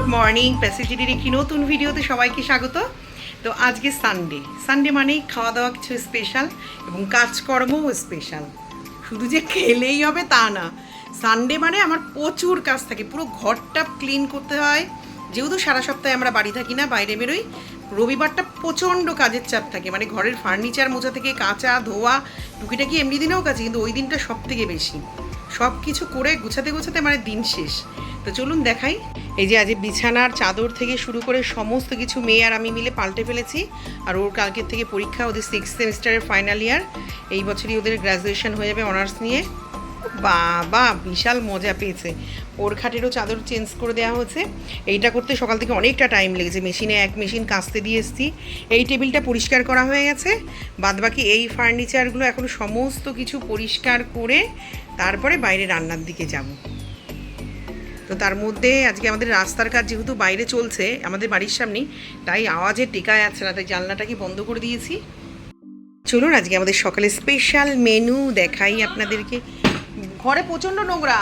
Morning প্যাসেজিটির একটি নতুন ভিডিওতে সবাইকে স্বাগত। তো আজকে সানডে সানডে মানেই খাওয়া দাওয়া কিছু স্পেশাল এবং কাজকর্মও স্পেশাল শুধু যে খেলেই হবে তা না। সানডে মানে আমার প্রচুর কাজ থাকে। পুরো ঘরটা ক্লিন করতে হয়। যেহেতু সারা সপ্তাহে আমরা বাড়ি থাকি না, বাইরে বেরোই, রবিবারটা প্রচণ্ড কাজের চাপ থাকে। মানে ঘরের ফার্নিচার মোছা থেকে কাঁচা ধোয়া, টুকিটাকি এমনি দিনেও কাছে কিন্তু ওই দিনটা সব থেকে বেশি। সব কিছু করে গুছাতে গুছাতে মানে দিন শেষ। তো চলুন দেখাই। এই যে আজ বিছানার চাদর থেকে শুরু করে সমস্ত কিছু মেয়ে আর আমি মিলে পাল্টে ফেলেছি। আর ওর কালকের থেকে পরীক্ষা, ওদের সিক্স সেমিস্টারের ফাইনাল ইয়ার এই বছরই ওদের গ্র্যাজুয়েশন হয়ে যাবে অনার্স নিয়ে। বাবা, বিশাল মজা পেয়েছে। ওর খাটেরও চাদর চেঞ্জ করে দেওয়া হয়েছে। এইটা করতে সকাল থেকে অনেকটা টাইম লেগেছে। মেশিনে এক মেশিন কাচতে দিয়ে এসেছি। এই টেবিলটা পরিষ্কার করা হয়ে গেছে। বাদবাকি এই ফার্নিচারগুলো এখন সমস্ত কিছু পরিষ্কার করে তারপরে বাইরে রান্নার দিকে যাব। তো তার মধ্যে আজকে আমাদের রাস্তার কাজ যেহেতু বাইরে চলছে, আমাদের বাড়ির সামনেই তাই আওয়াজে টেকা যাচ্ছে না, তাই জানলাটাকে বন্ধ করে দিয়েছি। চলুন আজকে আমাদের সকালে স্পেশাল মেনু দেখাই আপনাদেরকে। ঘরে প্রচণ্ড নোংরা।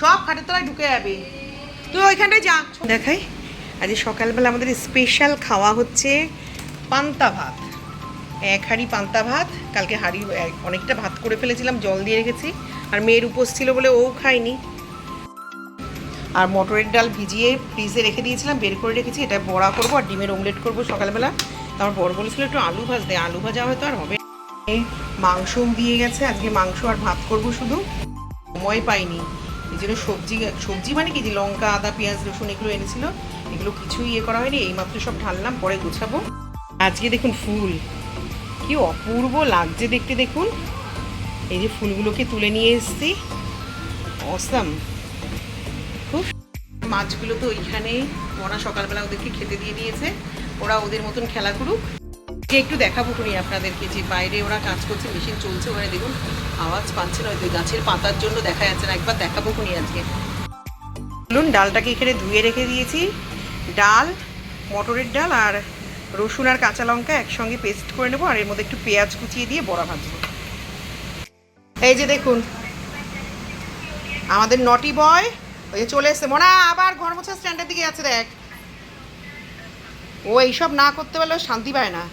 সব খাটের তলায় ঢুকে যাবে। তুই ওইখানটায় যা। দেখাই আজ সকালবেলা আমাদের স্পেশাল খাওয়া হচ্ছে পান্তা ভাত। এক হাঁড়ি পান্তা ভাত, কালকে হাঁড়ি অনেকটা ভাত করে ফেলেছিলাম, জল দিয়ে রেখেছি, আর মেয়ের উপোস ছিল বলে ও খায়নি। আর মটরের ডাল ভিজিয়ে ফ্রিজে রেখে দিয়েছিলাম, বের করে রেখেছি, এটা বড়া করব আর ডিমের অমলেট করব সকালবেলা। তারপর বড় বলেছিল একটু আলু ভাজ দে আলু ভাজা হয়তো আর হবে মাংস দিয়ে গেছে, আজকে মাংস আর ভাত করব শুধু। সময় পাইনি। এই জন্য সবজি সবজি মানে কি? যে লঙ্কা, আদা, পেঁয়াজ, রসুন, এগুলো এনেছিল। এগুলো কিছুই ইয়ে করা হয়নি, এইমাত্র সব ঢাললাম, পরে গুছাবো। আজকে দেখুন ফুল। কি অপূর্ব লাগছে দেখতে দেখুন। এই যে ফুলগুলোকে তুলে নিয়ে এসেছি। অসাম। খুব মাছগুলো তো ওইখানেই, ওরা সকালবেলা ওদেরকে খেতে দিয়ে দিয়েছে। ওরা ওদের মতন খেলা করুক। যে একটু দেখাবো খুনি আপনাদেরকে যে বাইরে ওরা কাজ করছে, মেশিন চলছে, ওখানে দেখুন, আওয়াজ পাচ্ছে না, ওই গাছের পাতার জন্য দেখা যাচ্ছে না। একবার দেখাবো খুনি আজকে। বলুন, ডালটাকে এখানে ধুয়ে রেখে দিয়েছি। ডাল, মটরের ডাল আর রসুন আর কাঁচা লঙ্কা একসঙ্গে পেস্ট করে নেব আর এর মধ্যে একটু পেঁয়াজ কুচিয়ে দিয়ে বড়া ভাজবো। এই যে দেখুন, আমাদের নটি বয়, ওই যে চলে এসছে। মোনা, আবার ঘর মোছা স্ট্যান্ডের দিকে আছে দেখ। ও এইসব না করতে পারলে শান্তি পায় না।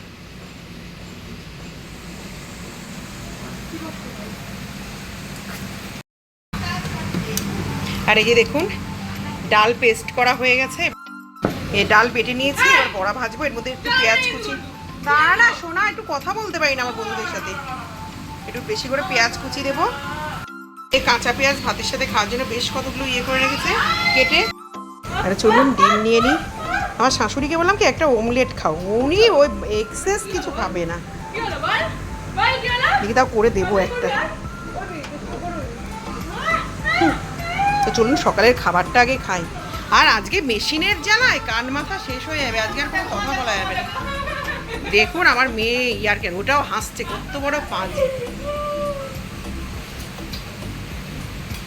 আর এই যে দেখুন ডাল পেস্ট করা হয়ে গেছে। এ ডাল বেটে নিয়েছি এবার বড়া ভাজবো এর মধ্যে একটু পেঁয়াজ কুচি। না না শোনা একটু কথা বলতে পারি না আমার বন্ধুদের সাথে। একটু বেশি করে পেঁয়াজ কুচি দেবো। এই কাঁচা পেঁয়াজ ভাতের সাথে খাওয়ার জন্য বেশ কতগুলো ইয়ে করে রেখেছে। কেটে। আরে চলুন ডিম নিয়ে নিই আমার শাশুড়িকে বললাম কি একটা ওমলেট খাও। উনি ওই এক্সেস কিছু খাবে না। দেখি তাও করে দেবো একটা। তো চলুন, সকালের খাবারটা আগে খাই। আর আজকে মেশিনের জ্বালায় কান মাথা শেষ হয়ে যাবে, আজকে আর কোনো কথা বলা যাবে না। দেখুন, আমার মেয়ে ইয়ার কেন, ওটাও হাসছে, কত বড় পাঁজি।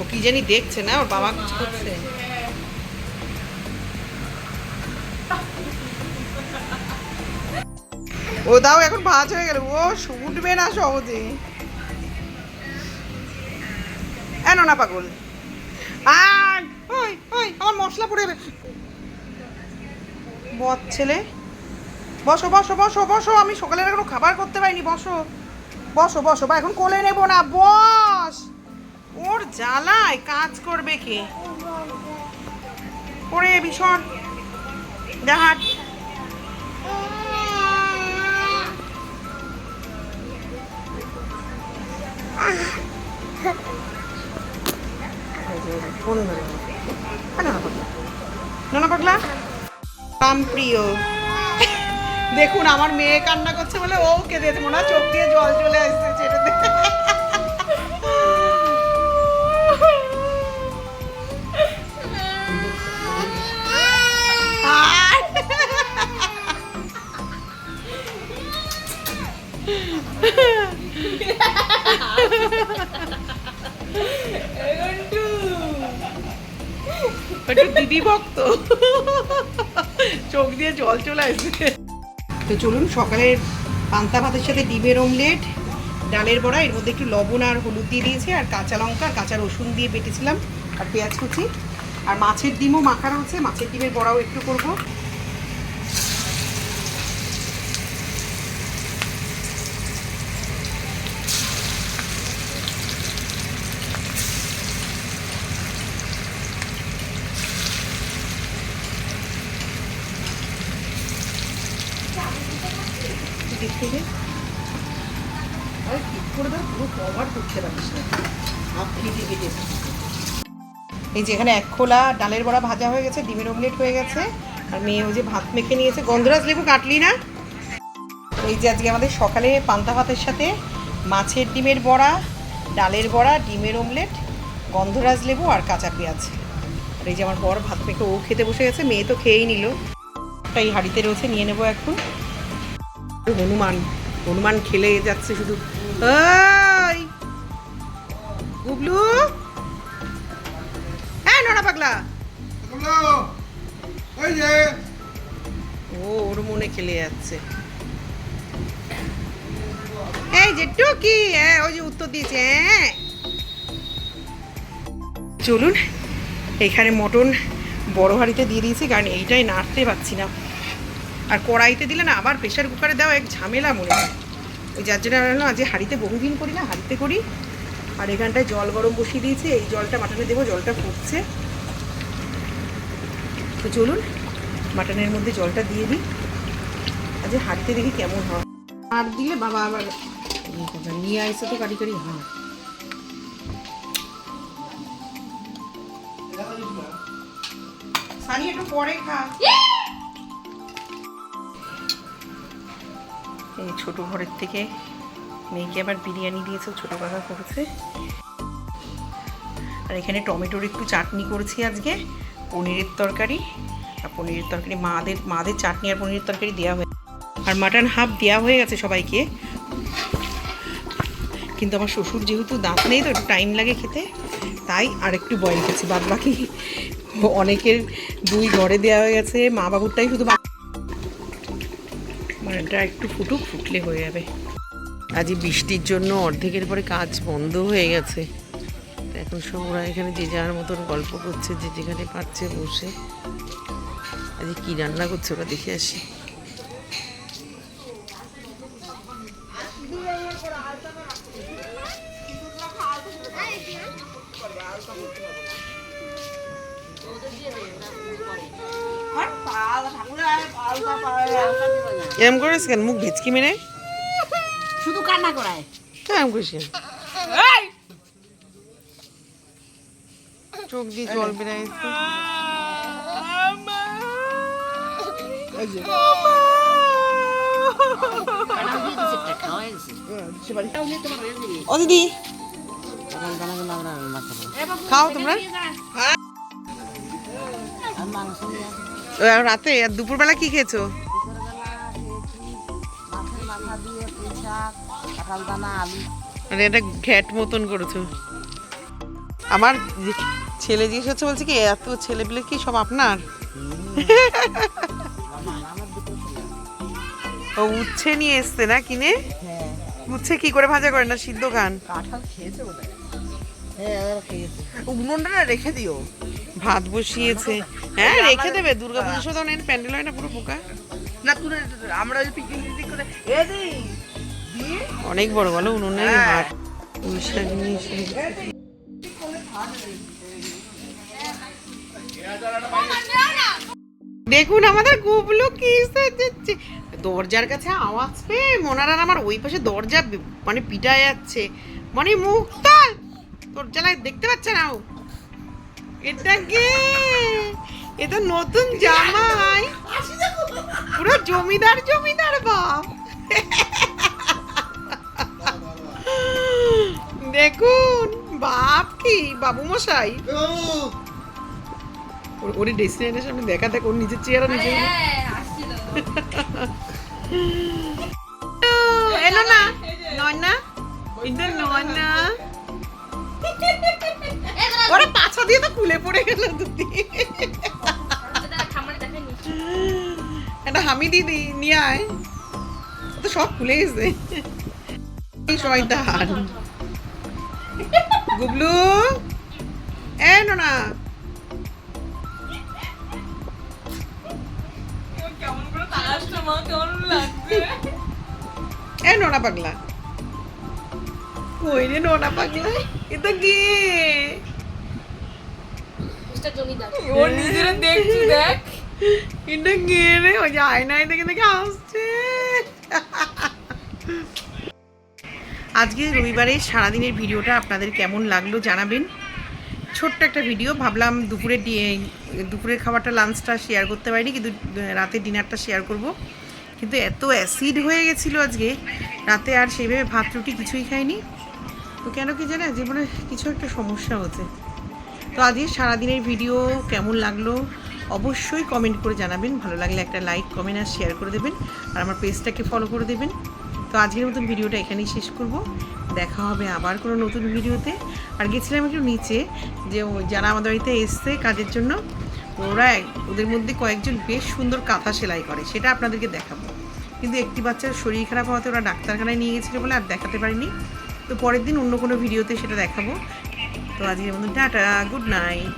ও কি জানি দেখছে না, ওর বাবা কিছু করছে ও দাও, এখন ভাজ হয়ে গেল। ও উঠবে না সহজে। এ না পাগল। আর ওই ওই আমার মশলা পড়ে যাবে বদ ছেলে। বসো বসো বসো বসো, আমি সকালের এখনও খাবার করতে পারিনি, বসো। বসো বসো, বা এখন কোলে নেব না, বস। ওর জ্বালায় কাজ করবে কে? ওরে, ভীষণ। দেখাট ফোন ধরে নোনা পাগলা? প্রিয়। দেখুন, আমার মেয়ে কান্না করছে বলে ও কেঁদেছে। মনে হয় চোখ দিয়ে জল চলে আসছে। দিদি চোখ দিয়ে জল চলে আসবে তো চলুন সকালের পান্তা ভাতের সাথে ডিমের অমলেট ডালের বড়া, এর মধ্যে একটু লবণ আর হলুদ দিয়ে দিয়েছি, আর কাঁচা লঙ্কা, কাঁচা রসুন দিয়ে বেটেছিলাম, আর পেঁয়াজ কুচি। আর মাছের ডিমও মাখা রয়েছে মাছের ডিমের বড়াও একটু করব। এই যে এখানে এক খোলা ডালের বড়া ভাজা হয়ে গেছে, ডিমের অমলেট হয়ে গেছে, আর মেয়ে ওই যে ভাত মেখে নিয়েছে। গন্ধরাজ লেবু কাটলি না? এই যে আজকে আমাদের সকালে পান্তা ভাতের সাথে মাছের ডিমের বড়া, ডালের বড়া, ডিমের অমলেট গন্ধরাজ লেবু আর কাঁচা পেঁয়াজ। আর এই যে আমার বড় ভাত মেখে ও খেতে বসে গেছে, মেয়ে তো খেয়েই নিল। তাই হাঁড়িতে রয়েছে, নিয়ে নেব এখন। হনুমান হনুমান খেলে যাচ্ছে শুধু। গুবলু হ্যাঁ নোনা পাগলা। ও ওর মনে খেলে যাচ্ছে। এই যে টুকি হ্যাঁ ওই যে উত্তর দিয়েছে হ্যাঁ। চলুন এখানে মটন বড় হাঁড়িতে দিয়ে দিয়েছি কারণ এইটাই নাড়তে পারছি না। আর কড়াইতে দিলে না আবার প্রেশার কুকারে দাও এক ঝামেলা মনে হয়। ওই যার জন্য আজ হাঁড়িতে বহুদিন করি না হাঁড়িতে করি। আর এখানটায় জল গরম বসিয়ে দিয়েছি এই জলটা মাটনে দেবো জলটা ফুটছে। তো চলুন মাটনের মধ্যে জলটা দিয়ে দিই। আজ হাঁটতে দেখি কেমন হয়। আর দিলে বাবা আবার নিয়ে আসছে তো কারি কাটি হাঁ সানি একটু পরে খা। এই ছোট ঘরের থেকে মেয়েকে আবার বিরিয়ানি দিয়েছে ছোটো কাকা করেছে আর এখানে টমেটোর একটু চাটনি করেছি আজকে, পনিরের তরকারি। আর পনিরের তরকারি, মাদের মাদের চাটনি আর পনিরের তরকারি দেওয়া হয়ে, আর মাটন হাফ দেওয়া হয়ে গেছে সবাইকে। কিন্তু আমার শ্বশুর যেহেতু দাঁত নেই, তো একটু টাইম লাগে খেতে, তাই আর একটু বয়েল করছি। বাদ বাকি অনেকের দুই ঘরে দেওয়া হয়ে গেছে, মা বাবুরটাই শুধু মাটনটা একটু ফুটুক, ফুটলে হয়ে যাবে। আজ বৃষ্টির জন্য অর্ধেকের পরে কাজ বন্ধ হয়ে গেছে। এখন সব ওরা এখানে যে যার মতন গল্প করছে যে যেখানে পাচ্ছে বসে। আজ কি রান্না করছে ওরা দেখে আসি। এরম করিস কেন? মুখ ভেচকি মেরে? কান্না করায়। এরম করিস কেন চোখ দিয়ে জল ও দিদি রান্না খাও তোমরা। আর রাতে আর দুপুরবেলা কি খেয়েছো? কাঁঠাল দানা আলু। আর এটা ঘ্যাট মতন করেছ। আমার যে- ছেলে জিজ্ঞেস হচ্ছে বলছে কি এত ছেলেপিলে কি সব আপনার? আমার ও উচ্ছে নিয়ে এসছে না কিনে? হ্যাঁ। উচ্ছে কি করে ভাজা করে না সিদ্ধ খান? কাঁঠাল খেয়েছে হ্যাঁ উনুনটা না রেখে দিও। ভাত বসিয়েছে। হ্যাঁ রেখে দেবে দুর্গা পুজোর সময় প্যান্ডেল হয় না পুরো পোকা না তুলে আমরা ওই পিকনিক করে এ অনেক বড় বলো উনুনে হ্যাঁ। ভাত পুঁই নিয়ে দেখুন আমাদের গুবলু কি সেজেছে দরজার কাছে আওয়াজ পেয়ে মোনারার আমার ওই পাশে দরজা মানে পিটা যাচ্ছে। মানে মুখ তাল দরজালায় দেখতে পাচ্ছে না ও? এটা কে? এটা নতুন জামাই। পুরো জমিদার জমিদার বাপ। দেখুন বাপ কি বাবু মশাই ওর- ওর ডেস্টিনেশনের সামনে দেখা দেখ ওর নিজের চেহারা নিজে এলো না। নয় না এটা নয় না ওরা পাছা দিয়ে তো খুলে পড়ে গেল দুটি। একটা হামি দিদি নিয়ে আয়। তো সব খুলে গেছে। শয়তান গুবলু। এ নোনা। এ নোনা পাগলা। কই রে নোনা পাগলা? এটা কি? ও নিজেরা দেখছি দেখ। রে? ওই যে আয়নায় দেখে দেখে আসছে। আজকে রবিবারের সারাদিনের ভিডিওটা আপনাদের কেমন লাগল জানাবেন। ছোট্ট একটা ভিডিও, ভাবলাম দুপুরে দুপুরের খাবারটা, লাঞ্চটা শেয়ার করতে পারিনি, কিন্তু রাতে ডিনারটা শেয়ার করব। কিন্তু এত অ্যাসিড হয়ে গেছিল আজকে, রাতে আর সেইভাবে ভাত, রুটি কিছুই খাইনি। তো কেন কি জানে, জীবনে কিছু একটা সমস্যা হচ্ছে। তো আজকে সারাদিনের ভিডিও কেমন লাগল, অবশ্যই কমেন্ট করে জানাবেন। ভালো লাগলে একটা লাইক কমেন্ট আর শেয়ার করে দেবেন। আর আমার পেজটাকে ফলো করে দেবেন। তো আজকের মতন ভিডিওটা এখানেই শেষ করব। দেখা হবে আবার কোনো নতুন ভিডিওতে। আর গেছিলাম একটু নিচে, যে যারা আমাদের বাড়িতে এসছে কাজের জন্য, ওরা ওদের মধ্যে কয়েকজন বেশ সুন্দর কাঁথা সেলাই করে, সেটা আপনাদেরকে দেখাবো। কিন্তু একটি বাচ্চার শরীর খারাপ হওয়াতে ওরা ডাক্তারখানায় নিয়ে গেছিল বলে আর দেখাতে পারিনি। তো পরের দিন অন্য কোনো ভিডিওতে সেটা দেখাবো। তো আজকের মতন টাটা, গুড নাইট।